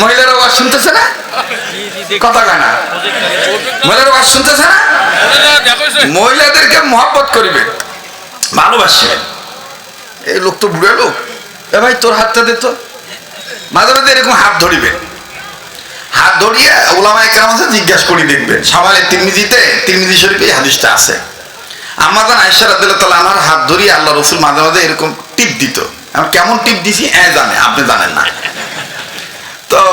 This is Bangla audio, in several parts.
মহিলারা ওয়াজ শুনতেছে না? কথা কয় না। মহিলারা শুনতেছে না? মহিলাদেরকে মহব্বত করিবে। ভালোবাসবেন এই লোক তো বুড়ে লোক। এ ভাই, তোর হাতটা দে তো। মাঝে মাঝে এরকম হাত ধরিবে। হাত ধরিয়ে ওলামায় কেরাম আছে, জিজ্ঞাসা করি দেখবেন সবাই তিরমিজিতে, তিরমিজি শরীফে এই হাদিসটা আছে। আমাদান আয়সা রাদিল্লাহ তাআলা আমার হাত ধরিয়ে আল্লাহ রসুল মাঝে মাঝে এরকম টিপ দিত। কেমন টিপ দিছি, এ জানে, আপনি জানেন না। তো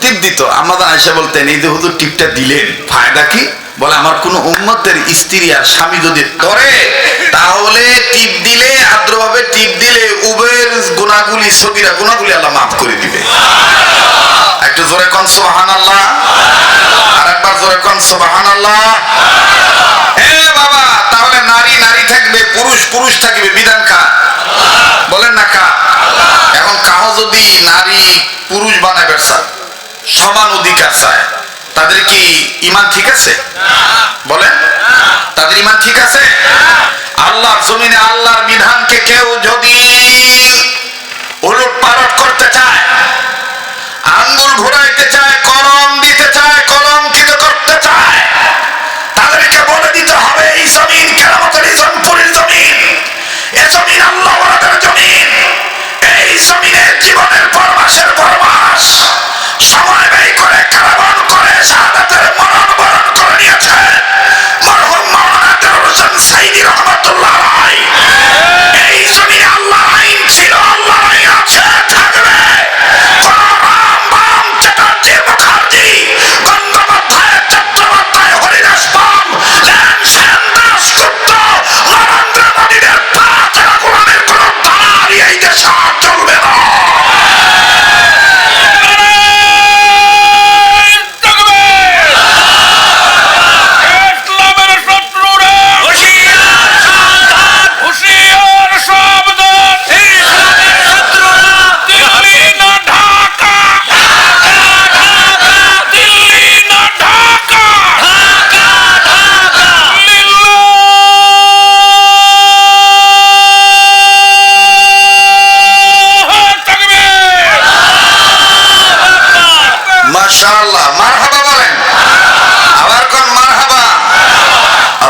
টিপ দিত। আমাদের আয়সা বলতেন, এই যে হুজুর টিপটা দিলেন, ফায়দা কি? বলে, আমার কোন উম্মতের স্ত্রী আর স্বামী যদি ধরে, তাহলে টিপ দিলে, আদ্রভাবে টিপ দিলে উবের গুণাগুলি সবিরা গুণাগুলি আল্লাহ মাফ করে দিবে। একটু জোরে কন সোহান আল্লাহ আর একবার জোরে কন সোহান আল্লাহ চায় সমান অধিকার চায়। তাদের কি ইমান ঠিক আছে? বলেন। তাদের ইমান ঠিক আছে? আল্লাহর জমিনে আল্লাহর বিধানকে কেউ যদি পালট করতে চায়, আঙ্গুল ঘুরাইতে চায়, কলম দিতে চায়, কলঙ্কিত করতে চায়, তাদেরকে বলে দিতে হবে, এই জমিন কেরামতের জমিন। এ জমিন আল্লাহ জমিন। জমিনে জীবনের পর মাসের পর মাস সময় ব্যয় করে কারাবরণ করে শাহাদাতের মরণ বরণ করে নিয়েছে। মরহুম মাওলানা দেওয়ার হোসেন সাইদি রহমাতুল্লাহ আলাই এই জমিনে আল্লাহ আইন ছিল আল্লাহ আইন আছে।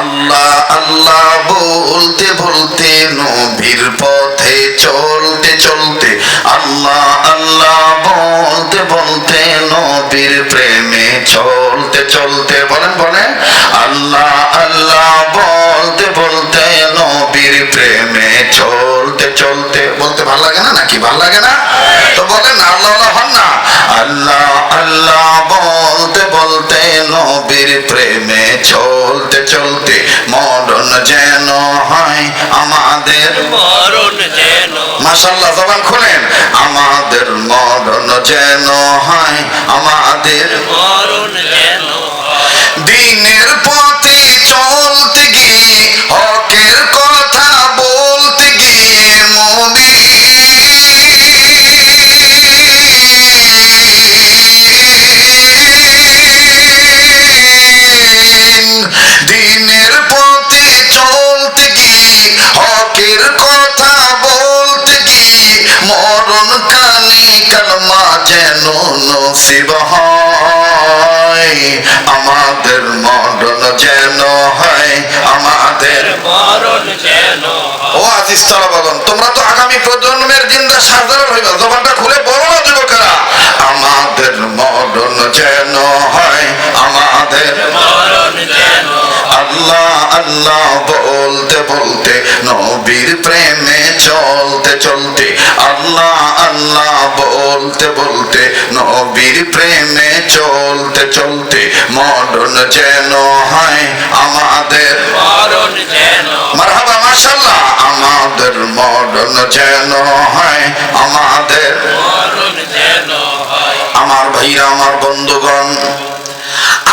আল্লাহ আল্লাহ বলতে বলতে নবীর পথে চলতে চলতে, আল্লাহ আল্লাহ বলতে বলতে নবীর প্রেমে চলতে চলতে, বলেন বলেন, আল্লাহ আল্লাহ বলতে বলতে নবীর প্রেমে চলতে চলতে, বলতে ভালো লাগে না নাকি? ভালো লাগে না? তো বলেন, আল্লাহ হন না। আল্লাহ আল্লাহ বলতে বলতে নবীর প্রেমে চলতে চলতে মরণ যেন হয় আমাদের। মরণ যেন মাশাল্লাহ জবান খুলেন। আমাদের মরণ যেন হয় আমাদের। মরণ সাধারণ খুলে বড় না আমাদের মরণ যেন হয়, আমাদের আল্লাহ আল্লাহ বলতে বলতে, নবীর প্রেমে চলতে চলতে, আল্লাহ আল্লাহ বলতে বলতে নবীর প্রেমে চলতে চলতে মরণ যেন হয় আমাদের। মারহাবা মাশাল্লাহ আমাদের মরণ যেন হয় আমাদের। আমার ভাইরা আমার বন্ধুগণ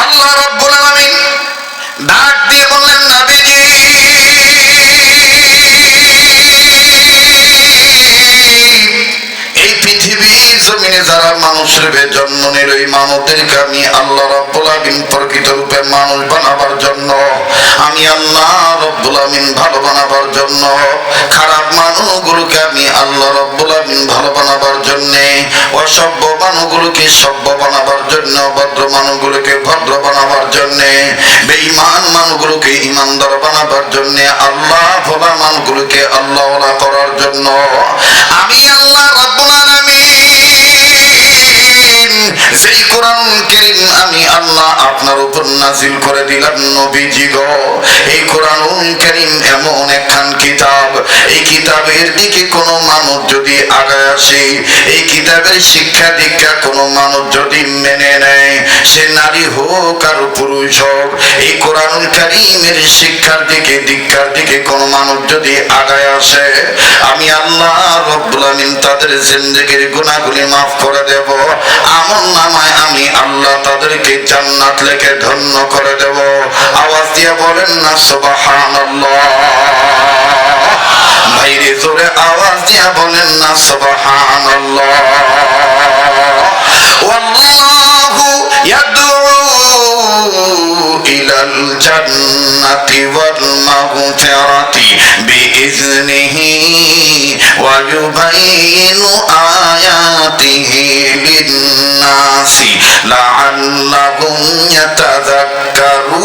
আল্লাহ রাব্বুল আলামিন ডাক দিয়ে বললেন মানুষের বে জন্ম নিল এই মানবদেরকে আমি আল্লাহ রব্বুল প্রকৃত রূপে মানুষ বানাবার জন্য। আমি আল্লাহ রব্বুল ভালো বানাবার জন্য। খারাপ মানুষগুলোকে আমি আল্লাহ রব্বুল ভালো বানাবার জন্য, অসভ্য মানুষগুলোকে সভ্য বানাবার জন্য, ভদ্র মানুষগুলোকে ভদ্র বানাবার জন্য, বেঈমান মানুষগুলোকে ইমানদার বানাবার জন্য, আল্লাহ ভোলা মানুষগুলোকে আল্লাহ করার নাজিল করে দিলেন নবীজি গো। এই কোরআন কারীম এমন একখান কিতাব। এই কিতাবের দিকে কোনো মানুষ যদি আগায় আসে, এই কিতাবের শিক্ষা দীক্ষা কোনো মানুষ যদি মেনে নেয়, সে নারী হোক আর পুরুষ হোক, এই কোরআন কারীমের শিক্ষার দিকে, দীক্ষার দিকে কোনো মানুষ যদি আগায় আসে, আমি আল্লাহ রব্বুল তাদের জিন্দেগির গুনাহগুলি মাফ করে দেব। আমল নামায় আমি আল্লাহ তাদেরকে জান্নাত লেখে ধন্য করে দেব। আওয়াজ দিয়ে বলেন না, সুবহানাল্লাহ। ভাইরে, জোরে আওয়াজ দিয়ে বলেন না সুবহানাল্লাহ والله يدعو إلى الجنة والمغفرة بإذنه ويبين آياته للناس لعلهم يتذكرون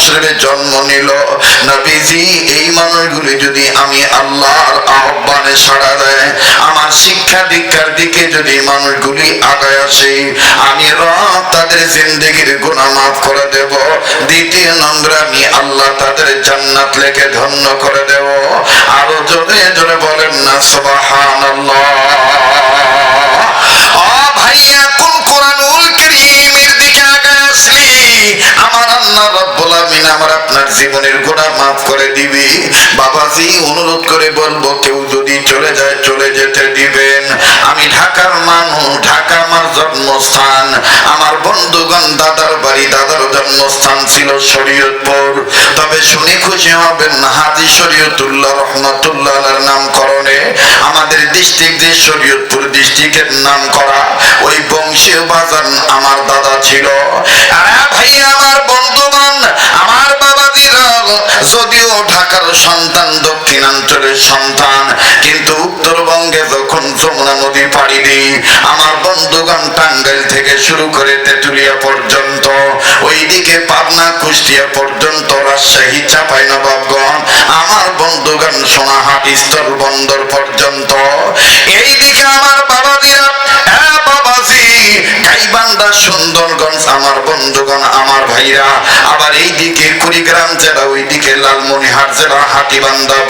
মানুষের জন্ম নিল। নবীজি, এই মানুষগুলি যদি আমি আল্লাহর আহ্বানে সাড়া দেয়, আমার শিক্ষা দীক্ষার দিকে যদি মানুষগুলি আগায় আসে, আমি রব তাদের জিন্দগির গুণা মাফ করে দেব। দ্বিতীয় নম্বরে, আমি আল্লাহ তাদের জান্নাত লেখে ধন্য করে দেব। জীবনের গুনাহ মাফ করে দিবি। বাবাজি, অনুরোধ করে বলব, কেউ যদি চলে যায়, চলে যেতে দিবেন। আমি ঢাকার মানুষ ঢাকা আমার জন্মস্থান। আমার বন্ধুগণ, দাদার বাড়ি, দাদার জন্মস্থান ছিল শরীয়তপুর। তবে শুনে খুশি হবেন হাজি শরীয়তুল্লাহ রহমতুল্লাহ নামকরণে। আমাদের ডিস্ট্রিক্ট যে শরীয়তপুর ডিস্ট্রিক্টের নাম করা ওই বংশীয় বাজার আমার দাদা ছিল। আরে ভাই আমার বাবাজিরা যদিও ঢাকার সন্তান, দক্ষিণাঞ্চলের সন্তান, কিন্তু উত্তরবঙ্গে যখন যমুনা নদী পাড়ি দিই, আমার বন্ধুগণ টাঙ্গাইল থেকে শুরু করে তেঁতুলিয়া পর্যন্ত, ওইদিকে পাবনা, কুষ্টিয়া পর্যন্ত, রাজশাহী চাপাই নবাবগঞ্জ আমার বন্ধুগণ সোনাহাট স্থল বন্দর পর্যন্ত। এইদিকে আমার বাবাজিরা হ্যাঁ বাবাজি সুন্দরগঞ্জ, আমার বন্ধুগণ, আমার ভাইরা। আবার এইদিকে কুড়িগ্রাম জেলা, ওইদিকে লালমনিহাট জেলা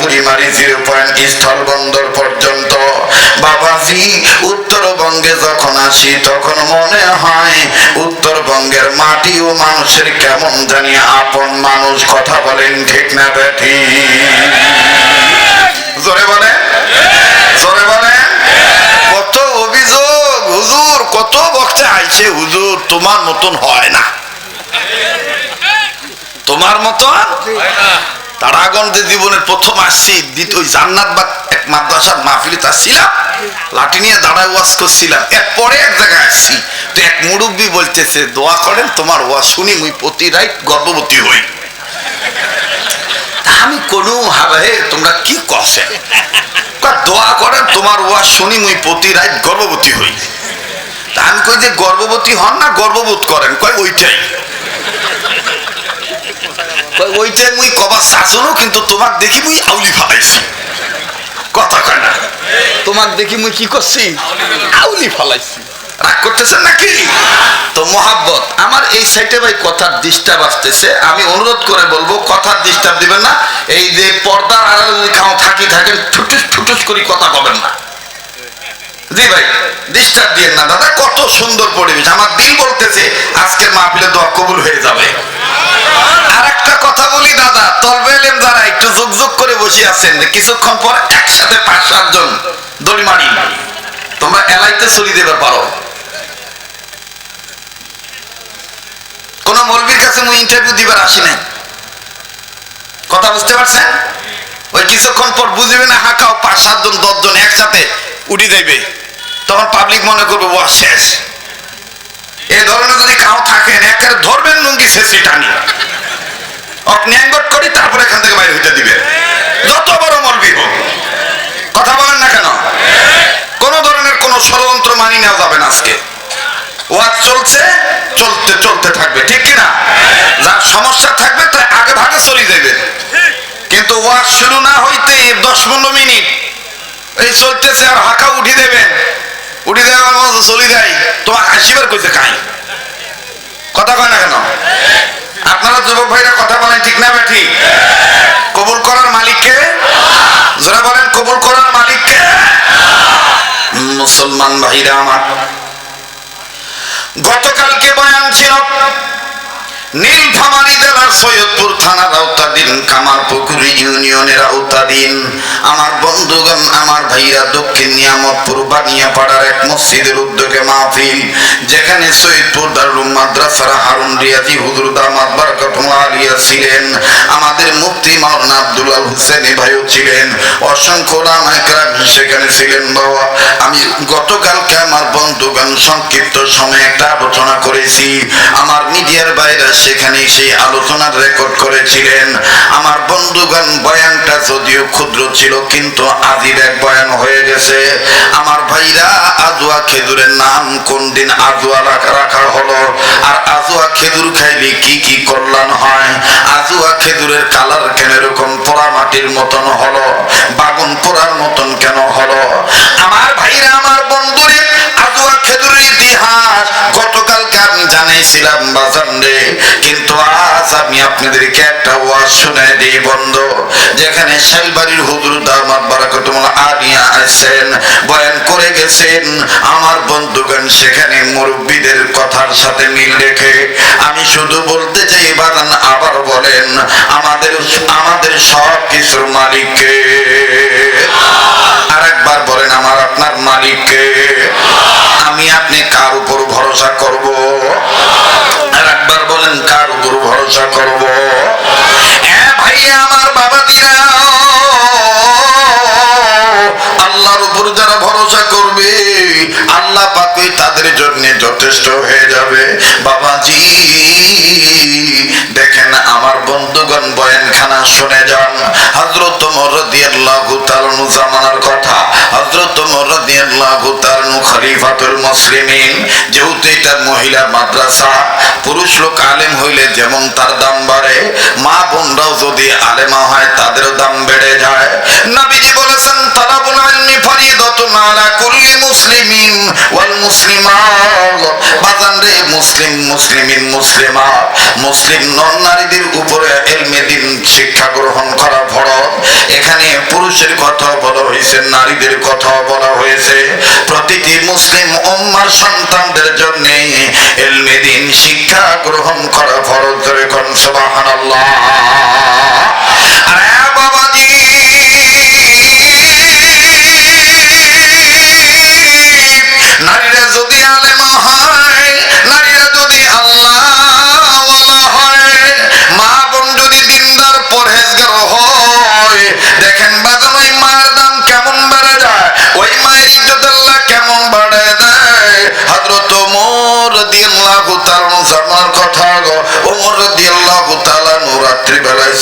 বুড়িমারি জিরো পয়েন্ট স্থল বন্দর পর্যন্ত। বাবাজি, উত্তরবঙ্গে যখন আসি, তখন মনে হয় উত্তরবঙ্গের মাটি ও মানুষের কেমন জানি আপন মানুষ, কথা বলেন ঠিক না, বেঠি। জোরে বলে জোরে বলে কত অভিযোগ হুজুর, কত বক্তা আইছে, হুজুর, তোমার মতন হয় না। তোমার মতন? তারাগঞ্জে জীবনের প্রথম আসছি দ্বিতীয় জান্নাত বা এক মাদ্রাসার মাহফিলে তা ছিলাম লাঠি নিয়ে দাঁড়ায় ওয়াজ করছিলাম। এরপরে এক জায়গায় আসছি, তো এক মুরব্বী বলতেছে, দোয়া করেন, তোমার ওয়াজ শুনি, মুই প্রতি রাইট গর্ভবতী হই। আমি কোনো ভাবে তোমরা কি কছে দোয়া করেন, তোমার ওয়াজ শুনি, মুই প্রতি রাইট গর্ভবতী হই। তা আমি কই যে গর্ভবতী হন না, গর্ভবোধ করেন। কয়, ওইটাই। ওইটাই মুই কবার শাসনও কিন্তু তোমাক দেখি মুই আউলি ফালাইছি। কথা কয় না। তোমাক দেখি মুই কি করছি? আউলি ফালাইছি। রাগ করতেছেন নাকি? তো আমার এই সাইডে ভাই কথার ডিস্টার্ব আসতেছে। আমি অনুরোধ করে বলব, কথার ডিস্টার্ব দিবেন না। এই যে পর্দার আড়ালে যদি থাকি থাকেন, ঠুটুস ঠুটুস করে কথা কবেন না। জি ভাই ডিস্টার্ব দিয়েন না, দাদা, কত সুন্দর পরিবেশ। আমার দিল বলতেছে, আজকের মাহফিলে দোয়া কবুল হয়ে যাবে। কথা বলি, দাদা একটু করে বসে আছেন, কিছুক্ষণ পর একসাথে পাঁচ সাতজন দড়ি মারি। তোমরা এলাইতে চলি দেবে পারো। কোন মৌলবীর কাছে মুই ইন্টারভিউ দিবার আসি নাই। কথা বুঝতে পারছেন? ওই কিছুক্ষণ পর বুঝবে না, হাঁকাও পাঁচ সাতজন দশজন একসাথে উঠি যাইবে। তখন পাবলিক মনে করবে ও শেষ। এ ধরনের যদি কাউ থাকেন, একেবারে ধরবেন লুঙ্গি শেষে টানি অজ্ঞানগট করি, তারপর এখান থেকে বাইরে হইতে দিবে। যত বড় মরবি কথা বলেন না কেন? কোন ধরনের কোন ষড়যন্ত্র মানি নেওয়া যাবে না আজকে। ওয়াজ চলছে, চলতে চলতে থাকবে, ঠিক কিনা? যার সমস্যা থাকবে, তাই আগে ভাগে চলে যাবে কিন্তু ওয়াজ শুরু না হইতে দশ পনেরো মিনিট। এই চলতেছে আর হাঁকা উঠি দেবেন। উঠি মতো চলে যায় তোমার আসিবার কইতে খাই কথা কয় না কেন? আপনারা যুবক ভাইরা কথা বলেন ঠিক না বা ঠিক কবুল করার মালিককে? যারা বলেন কবুল করার মালিককে? মুসলমান ভাইরা আমার। গতকালকে বয়ান ছিল নীলফামারী জেলার সৈয়দপুর থানার আওতাধীন ইউনিয়নের আওতাধীন। আমার বন্ধুগণ, আমার ভাইরা দক্ষিণ নিয়ামতপুর বানিয়াপাড়ার এক মসজিদের উদ্যোগে মাহফিল, যেখানে সৈয়দপুর দারুল মাদ্রাসার হারুন রিয়াজি হুজুর আলিয়া ছিলেন। আমাদের মুফতি মাওলানা আব্দুল্লাহ হুসেন ভাইও ছিলেন, অসংখ্য রামায়করা সেখানে ছিলেন বাবা। আমি গতকালকে আমার বন্ধুগণ সংক্ষিপ্ত সময়ে একটা আলোচনা করেছি। আমার মিডিয়ার বাইরে সেখানে সেই আলোচনার রেকর্ড করেছিলেন। আমার বন্ধুগণ বয়ানটা যদিও ক্ষুদ্র ছিল, কিন্তু আজির এক বয়ান হয়ে গেছে। আমার ভাইরা, আজুয়া খেজুরের নাম কোন দিন আজুয়া রাখা হলো? আর আজুয়া খেজুর খাইলে কি কি কল্যাণ হয়? আজুয়া খেজুরের কালার কেন এরকম পোড়া মাটির মতন হলো? বাগুন পোড়ার মতন কেন হলো? আমার ভাইরা, আমার বন্ধুরে আজুয়া খেজুরের ইতিহাস গতকালকে আমি জানাইছিলাম কিন্তু আজ আমি আপনাদেরকে একটা ওয়াজ শুনে দিই বন্ধ। যেখানে শালবাড়ির হুজুর দামাত বারাকাতুল্লাহ আলিয়া আসছেন বয়ান করে গেছেন আমার বন্ধুগণ, সেখানে মুরব্বীদের কথার সাথে মিল রেখে আমি শুধু বলতে চাই বাদান আবার বলেন, আমাদের আমাদের সব কিছুর মালিককে। আরেকবার বলেন, আমার, আপনার মালিককে আমি আপনি কার উপর ভরসা করব? আর একবার বলেন, কার উপর ভরসা করব? হ্যাঁ ভাইয়া, আমার বাবা দিরা আল্লাহ পাকই তাদের জন্য যথেষ্ট হয়ে যাবে। বাবাজি, দেখেন আমার বন্ধুগণ বয়ানখানা শুনে যান। হজরত মরদিয়াল্লাহু তাআলা জামানার কথা। হজরত মরদিয়াল্লাহু তাআলা খলিফাতুল মুসলিমিন, যেহেতু এটা মহিলা মাদ্রাসা, পুরুষ লোক আলেম হইলে যেমন তার দাম বাড়ে, মা বোনরাও যদি আলেমা হয় তাদেরও দাম বেড়ে যায়। নবীজি বলেছেন তারা ইলমি ফরিদাতুন আলা মুসলিমিন, ওয়াল মুসলিমাত। বাজান রে, মুসলিম, মুসলিমিন, মুসলিমাত। মুসলিম নন নারীদের উপরে ইলমে দিন শিক্ষা গ্রহণ করা ফরজ। এখানে পুরুষের কথা বলা হয়েছে, নারীদের কথা বলা হয়েছে। প্রতিটি মুসলিম উম্মার সন্তানদের জন্য ইলমে দিন শিক্ষা গ্রহণ করা ফরজ ধরে কোন? সুবহানাল্লাহ। আরে বাবাজি!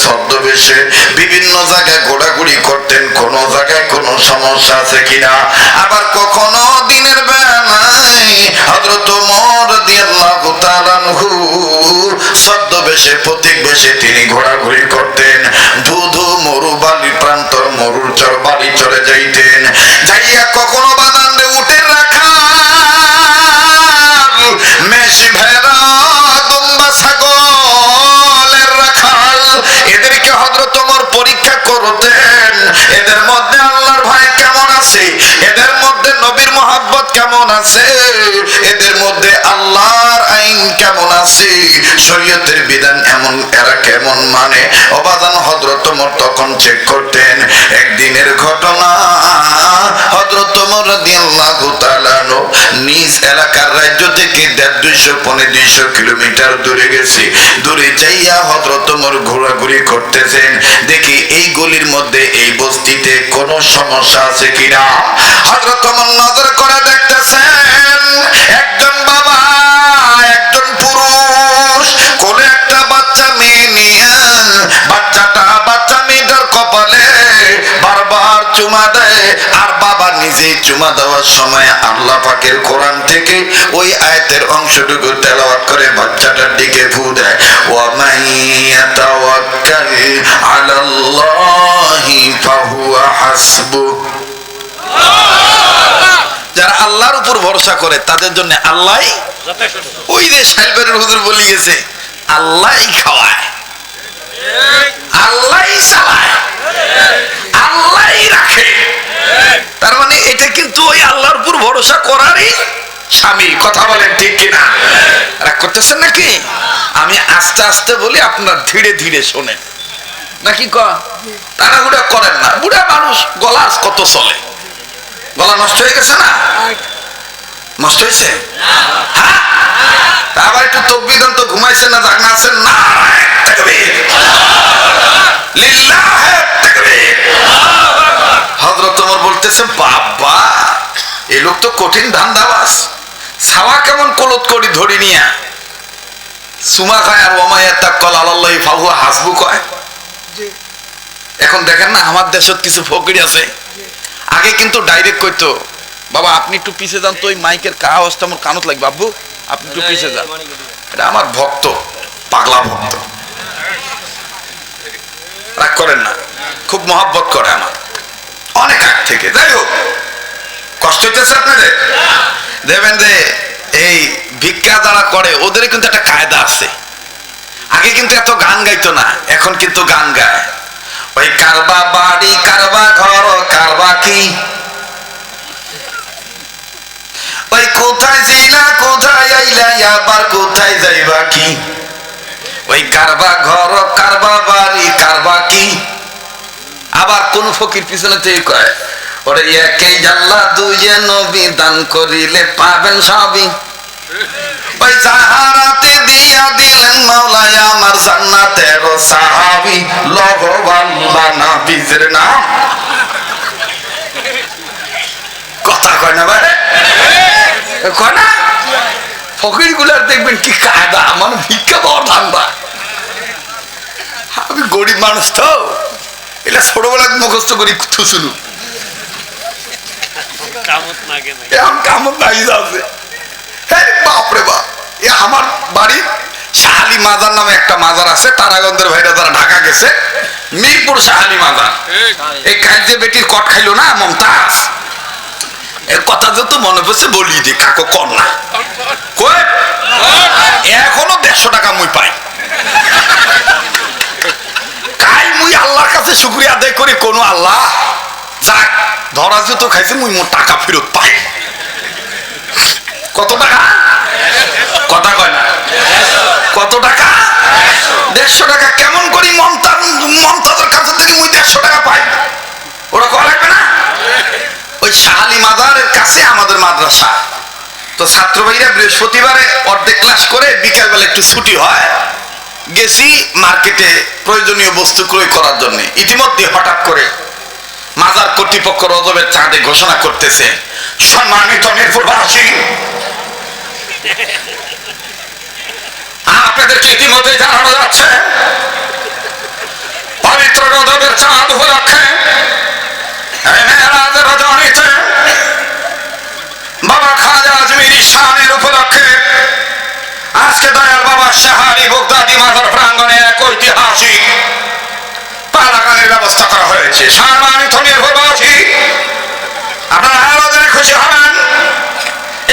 ছদ্মবেশে বিভিন্ন জায়গায় ঘোরাঘুরি করতেন, কোন জায়গায় কোনো সমস্যা আছে কিনা? আবার কখনো দিনের বেলায় হযরত ওমর রাদিয়াল্লাহু তাআলা ছদ্মবেশে, প্রতীক বেশে তিনি ঘোরাঘুরি করতেন। ধুধু মরু বালি প্রান্তর মরুর চর বালি চলে যাইতেন। যাইয়া কখনো বাদান উঠে রাখা মেষ ভেড়া, দুম্বা ছাগলের করতেন এদের মধ্যে আল্লাহর ভয় কেমন আছে? এদের মধ্যে নবীর মোহাব্বত কেমন আছে? এদের মধ্যে আল্লাহর আইন কেমন আছে? শরীয়তের বিধান এমন, এরা কেমন মানে? অবাদান হজরত ওমর তখন চেক করতেন, একদিনের ঘটনা। হজরত ওমর রাদিয়াল্লাহু তাআলা নিজ এলাকার রাজ্য থেকে দেড় দুইশো, পনে দুইশো কিলোমিটার দূরে গেছে। দূরে যাইয়া হজরত ওমর ঘোরাঘুরি করতেছেন। দেখি এই গলির মধ্যে এই বস্তিতে কোনো সমস্যা আছে কিনা? হজরত ওমর নজর করে দেখতেছেন, একজন চুমা দেয়। আর বাবা নিজেই চুমা দেওয়ার সময় আল্লাহ পাকের কোরআন থেকে ওই আয়াতের অংশটুকু তেলাওয়াত করে বাচ্চাটার দিকে ফু দেয়। ওয়ামাই ইয়াতাওয়াক্কাল আলাল্লাহি ফাহুয়া হাসবুহ যারা আল্লাহর উপর ভরসা করে, তাদের জন্য আল্লাহ ওই যে সাইলবারের হুজুর গেছে আল্লাহ খাওয়ায়। আল্লাহ চালায়। আল্লাহ রাখে। তার মানে এটা কিন্তু ওই আল্লাহর উপর ভরসা করারই স্বামী। কথা বলেন ঠিক কিনা? রাগ করতেছেন নাকি? আমি আস্তে আস্তে বলি, আপনার ধীরে ধীরে শোনেন। নাকি ক? তাড়াহুড়া করেন না। বুড়া মানুষ গলা কত চলে? গলা নষ্ট হয়ে গেছে না? নষ্ট হয়েছে? হ্যাঁ? আবার একটু তকবিদন তো ঘুমাইছে না জাগনা আছেন? না হজরত তোমার বলতেছে বাবা এই লোক তো কঠিন ধান্দাবাস ছাওয়া কেমন কলত করি ধরি নিয়া। সুমা খায় আর ওমায় তাক্কল আল্লাহ ফাহুয়া হাসবু কয়। এখন দেখেন না আমার দেশত কিছু ফকির আছে। আগে কিন্তু ডাইরেক্ট কইতো বাবা, আপনি একটু পিছে যান তো ওই মাইকের কা অবস্থা আমার কানত লাগবে। আব্বু, আপনি একটু পিছে যান। এটা আমার ভক্ত, পাগলা ভক্ত। রাগ করেন না। খুব মহাব্বত করে আমার। অনেক আগ থেকে। যাই হোক, কষ্ট হইতেছে আপনাদের? দেবেন যে, এই ভিক্ষা যারা করে ওদের কিন্তু একটা কায়দা আছে। আগে কিন্তু এত গান গাইতো না, এখন কিন্তু গান গায়। ওই কারবা বাড়ি, কারবা ঘর, কারবা কি? ওই কোথায় ছিলা কোথায় আইলা, আবার কোথায় যাইবা কি? ওই কারবা ঘর, কারবা বাড়ি, কারবা কি? আবার কোন ফকির পিছনে থেকে কয়, ওরে একে জাল্লা দুইয়ে নবী দান করিলে পাবেন সবই। ওই সাহারাতে দিয়া দিলেন মাওলায় আমার জান্নাতের সাহাবি লভবান বানা বীজের নাম। কথা কয় না ভাই? কয় না ফকিরগুলার দেখবেন কি কায়দা আমার ভিক্ষা পাওয়ার ধান্দা। আমি গরিব মানুষ তো এটা মুখস্থ করি থুসুলু এখন কামত নাই আছে। হ্যাঁ বাপরে বাপ এ আমার বাড়ির শাহালি মাজার নামে একটা মাজার আছে তারাগঞ্জের ভাইরা তারা ঢাকা গেছে মিরপুর শাহালি মাজার। এই কাজে বেটির কট খাইলো না মমতাজ। এর কথা যত মনে পড়ছে, বলি দি, কাকো কর না। এখনও দেড়শো টাকা মুই পাই। কাই মুই আল্লাহর কাছে শুক্রিয়া আদায় করি, কোন আল্লাহ, যাক, ধরা জুতো খাইছে, মুই মোর টাকা ফেরত পাই। কত টাকা? কথা কয় না। কত টাকা? দেড়শো টাকা, কেমন করি মমতাজ মমতাজের কাছে থেকে মুই দেড়শো টাকা পাই। ওরা কয়া লাগবে না? ওই শাহালি মাদারের কাছে আমাদের মাদ্রাসা। তো ছাত্র ভাইরা বৃহস্পতিবারে অর্ধেক ক্লাস করে বিকালবেলা একটু ছুটি হয়। গেছি মার্কেটে প্রয়োজনীয় বস্তু ক্রয় করার জন্য। ইতিমধ্যে হঠাৎ করে মাজার কর্তৃপক্ষ রজবের চাঁদে ঘোষণা করতেছে, সম্মানিত আপনাদেরকে ইতিমধ্যে জানানো যাচ্ছে? আজকে দয়াল বাবা শাহারি বগদাদি মাজার প্রাঙ্গণে এক ঐতিহাসিক পালাগানের ব্যবস্থা করা হয়েছে। সম্মানিত নির্ভরবাসী, আপনারা আয়োজনে খুশি হবেন,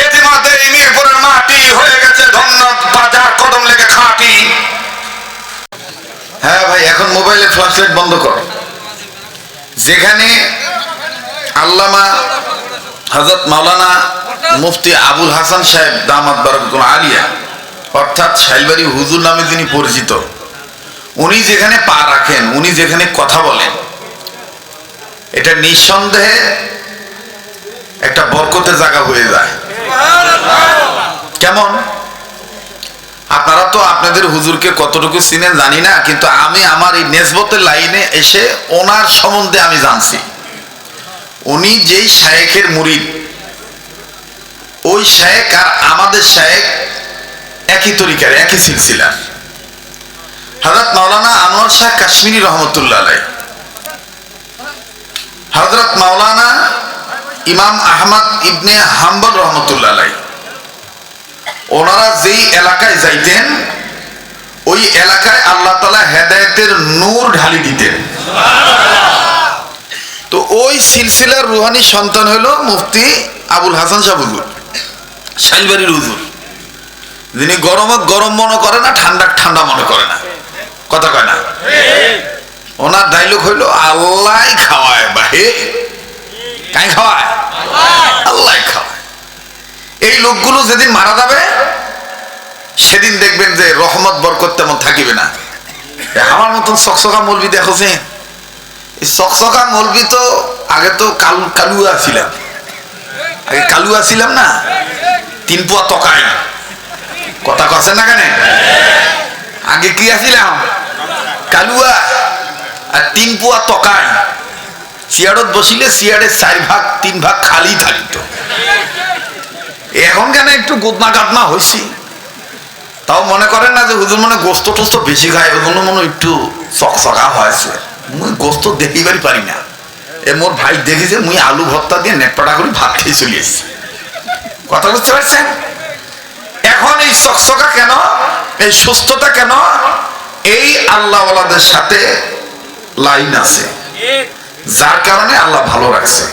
ইতিমধ্যে এই মিরপুরের মাটি হয়ে গেছে ধন্য বাজার কদম লেগে খাটি। হ্যাঁ ভাই, এখন মোবাইলে ফ্ল্যাশলাইট বন্ধ কর। যেখানে আল্লামা হজরত মাওলানা মুফতি আবুল হাসান সাহেব দামাত বারকুল আলিয়া অর্থাৎ শাইলবাড়ি হুজুর নামে তিনি পরিচিত, উনি যেখানে পা রাখেন, উনি যেখানে কথা বলেন, এটা নিঃসন্দেহে একটা বরকতের জায়গা হয়ে যায়। কেমন? আপনারা তো আপনাদের হুজুরকে কতটুকু চিনেন জানি না, কিন্তু আমি আমার এই নেসবতের লাইনে এসে ওনার সম্বন্ধে আমি জানছি। উনি যেই শায়েখের মুরিদ, ওই শায়েক আর আমাদের শায়েক একই তরিকার, একই সিলসিলার হজরত মাওলানা আনোয়ার শাহ কাশ্মীরি রহমতুল্লাহ আলাই। হজরত মাওলানা ইমাম আহমদ ইবনে হাম্বল রহমতুল্লাহ আলাই। ওনারা যেই এলাকায় যাইতেন, ওই এলাকায় আল্লাহ তালা হেদায়তের নূর ঢালি দিতেন। তো ওই সিলসিলার রুহানি সন্তান হলো মুফতি আবুল হাসান শাহ হুজুর শাইলবাড়ির হুজুর। যিনি গরম গরম মনে করে না, ঠান্ডা ঠান্ডা মনে করে না। কথা কয় না? ওনার ডাইলগ হইল আল্লাহ খাওয়ায় বাহে। কাই খাওয়ায়? আল্লাহ খাওয়ায়। এই লোকগুলো যেদিন মারা যাবে, সেদিন দেখবেন যে রহমত, বরকত তেমন থাকিবে না। আমার মতন চকচকা মলবি দেখছে চকচকা মলবি তো আগে তো কালু, কালুয়া ছিলাম। আগে কালুয়া ছিলাম না, তিন পোয়া তকাই কথা কছে না কেন? আগে কি আছিলাম? কালুয়া আর তিন পোয়া তকাই। চেয়ারত বসিলে চেয়ারের চার ভাগ, তিন ভাগ খালি থাকিত। এখন কেন একটু গোদনা গাদনা হয়েছি তাও মনে করেন না যে হুজুর মনে গোস্ত টোস্ত বেশি খায় জন্য মনে একটু চকচকা হয়েছে। মুই গোস্ত দেখিবারই পারি না। এ মোর ভাই দেখেছে, মুই আলু ভর্তা দিয়ে নেটপাটা করে ভাত খেয়ে চলে এসেছি। কথা বুঝতে পারছেন? এখন এই চকচকা কেন? এই সুস্থতা কেন? এই আল্লাহওয়ালাদের সাথে লাইন আছে। যার কারণে আল্লাহ ভালো রাখছে।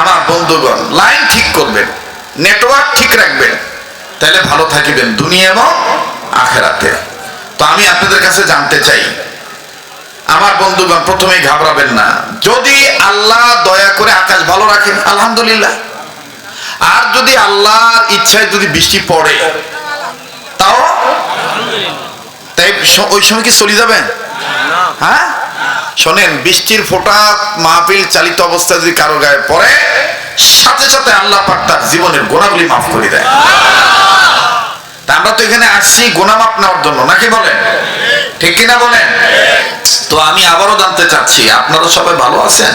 আমার বন্ধুগণ, লাইন ঠিক করবেন, নেটওয়ার্ক ঠিক রাখবেন, তাহলে ভালো থাকিবেন দুনিয়া এবং আখেরাতে। তো আমি আপনাদের কাছে জানতে চাই, আমার বন্ধুগণ, প্রথমেই ঘাবড়াবেন না। যদি আল্লাহ দয়া করে আকাশ ভালো রাখেন, আলহামদুলিল্লাহ। আর যদি আল্লাহর ইচ্ছায় যদি বৃষ্টি পড়ে, তাও? তাই ওই সময় কি চলে যাবেন? হ্যাঁ? শোনেন, বৃষ্টির ফোটা মাহফিল চালিত অবস্থায় যদি কারও গায়ে পড়ে, সাথে সাথে আল্লাহ পাক তার জীবনের গোনাগুলি মাফ করে দেয়। তা আমরা তো এখানে আসছি গোনা মাপ নেওয়ার জন্য, নাকি বলেন? ঠিক কিনা বলেন? তো আমি আবারও জানতে চাচ্ছি, আপনারা সবাই ভালো আছেন?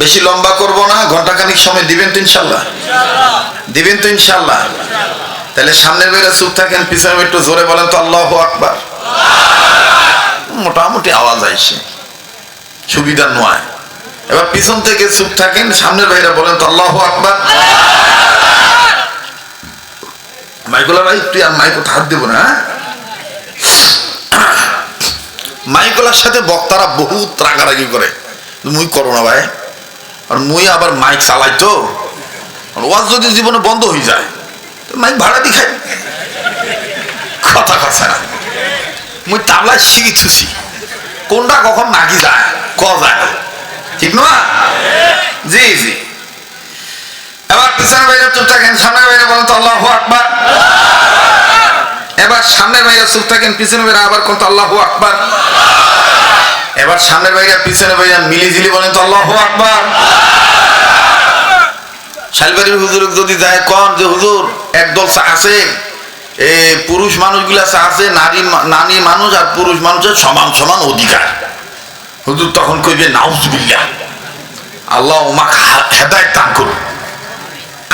বেশি লম্বা করব না ঘন্টাখানিক সময় দিবেন তো ইনশাল্লাহ। দিবেন তো ইনশাল্লাহ। তাহলে সামনের বেড়ে চুপ থাকেন, পিছনে একটু জোরে বলেন তো আল্লাহ আকবার। মোটামুটি আওয়াজ আইসে সুবিধা নয়। এবার পিছন থেকে চুপ থাকেন, সামনের বাইরে বলেন তো আল্লাহ আকবার। মাইকোলা ভাই তুই আর মাইকো হাত দেবো না হ্যাঁ? মাইকোলার সাথে বক্তারা বহুত রাগারাগি করে। মুই করো না ভাই। আর মুই আবার মাইক চালাই তো। ওয়াজ যদি জীবনে বন্ধ হয়ে যায় মাইক ভাড়া দি খাই। কথা কথা না মুই তাবলা শিখি থুসি কোনটা কখন নাকি যায় ক যায় না। ঠিক না? জি জি। এবার পিছনের বাইরে চুপ থাকেন সামনের বাইরে বলেন তো? আল্লাহ আকবার। এবার সামনের বাইরে চুপ থাকেন, পিছনে বাইরে আবার কোন আল্লাহ আকবার। এবার সামনের বাইরে পিছনের বাইরে মিলিঝিলি বলেন তো আল্লাহ আকবার। শালবাড়ির হুজুর যদি যায়, কন যে হুজুর, একদল আছে, এ পুরুষ মানুষগুলা আছে, নারী নারী মানুষ আর পুরুষ মানুষের সমান সমান অধিকার। হুজুর তখন কইবে, নাউজুবিল্লাহ, আল্লাহ ওমাকে হেদায়ত দান করুন।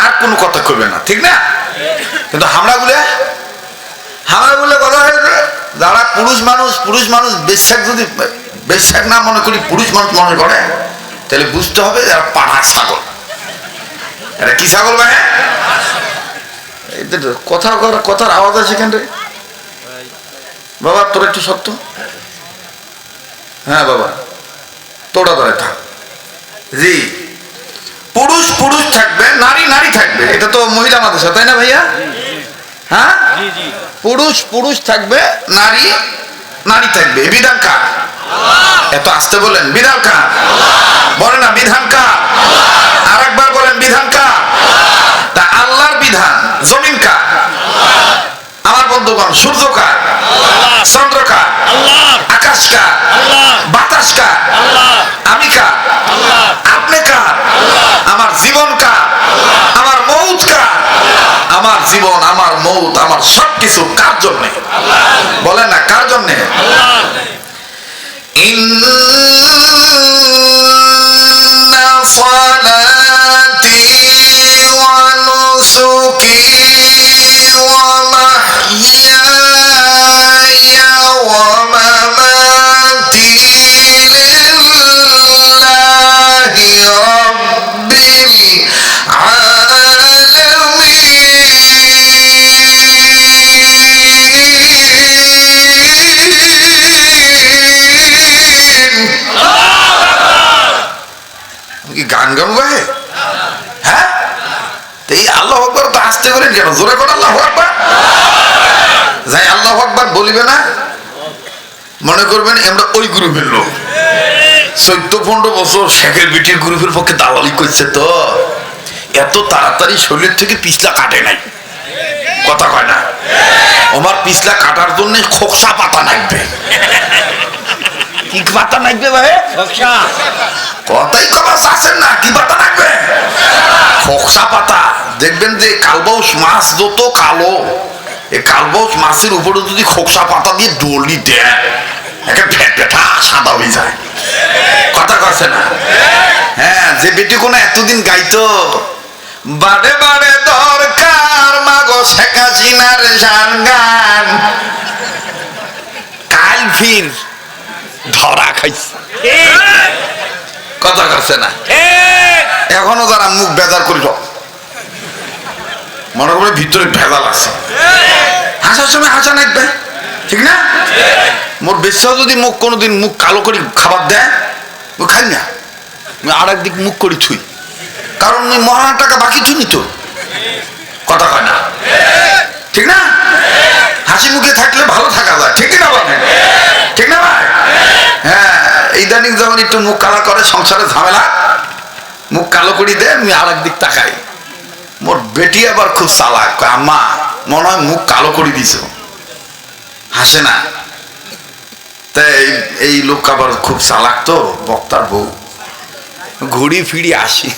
আর কোনো কথা কইবে না, ঠিক না? কিন্তু আমরা গুলে বলে কথা হয়েছে যারা পুরুষ মানুষ পুরুষ মানুষ বেশাক যদি, বেশাক না মনে করি, পুরুষ মানুষ মনে করে, তাহলে বুঝতে হবে যারা পাড়া ছাগল। এটা কি ছাগল ভাই এই যে কথা কথার আওয়াজ আছে কেন রে বাবা, তোর একটু সত্য হ্যাঁ বাবা। তোরা ধরে থাক। জি। পুরুষ পুরুষ থাকবে, নারী নারী থাকবে। এটা তো মহিলা মাদ্রাসা, তাই না ভাইয়া? হ্যাঁ? পুরুষ পুরুষ থাকবে নারী নারী থাকবে। বিধান কার? এত আসতে বলেন বিধান কার? বলে না বিধান কার? আর একবার বলেন বিধান কার? তা আল্লাহর বিধান জমিন কার? আমার বন্ধুগণ সূর্য কার? চন্দ্র কার? আকাশ কার? বাতাস কার? আমি কার? আপনি কার? আমার জীবন কার? আমার মৌজ কার? আমার জীবন আমার মৌত আমার সব কিছু কার জন্য? বলেন না কার জন্য? কেন জোরে করে আল্লাহ আকবর। যাই আল্লাহ আকবর বলিবে না, মনে করবেন আমরা ওই গ্রুপের লোক। চোদ্দ পনেরো বছর শেখের বিটির গ্রুপের পক্ষে দালালি করছে তো। এত তাড়াতাড়ি শরীর থেকে পিছলা কাটে নাই। কথা কয় না? আমার পিছলা কাটার জন্য খোকসা পাতা লাগবে। কি লাগবে ভাই কথাই কবা চাচ্ছেন না কি লাগবে পাতা। দেখবেন যে কালবাউস মাছ যত কালো, এই কালবাউস মাছের উপরে যদি খোকসা পাতা দিয়ে ডলি দেয় সাদা হয়ে যায়। কথা কছে না? হ্যাঁ যে বেটি কোনো এতদিন গাইতো, বারে বারে দরকার মাগো শেখ হাসিনার জান গান। কাল ফির ধরা খাইছে। কথা কাছে না? এখনও তারা মুখ বেজার করিল। মনে করে ভিতরে ভেজাল আছে। হাসার সময় হাসা নাকবে ঠিক না? মোর বেশাও যদি মুখ কোনোদিন মুখ কালো করে খাবার দেয় খাই না। আর একদিক মুখ করি ছুই কারণ ওই মহান টাকা বাকি ছুনি তো। কথা কয় না? ঠিক না? হাসি মুখে থাকলে ভালো থাকা যায়। ঠিক না বলেন ঠিক না ভাই? হ্যাঁ ইদানিং যখন একটু মুখ কালা করে, সংসারে ঝামেলা, মুখ কালো করি দে, আমি আর একদিক তাকাই। মোর বেটি আবার খুব চালাক। আম্মা, মনে হয় মুখ কালো করে দিছ। হাসে না। তাই এই- এই লোক আবার খুব চালাক তো, বক্তার বউ। ঘুরি ফিরি আসি।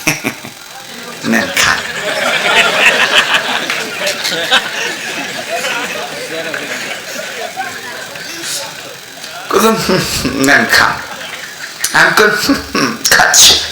nem come. I'm good. Catch.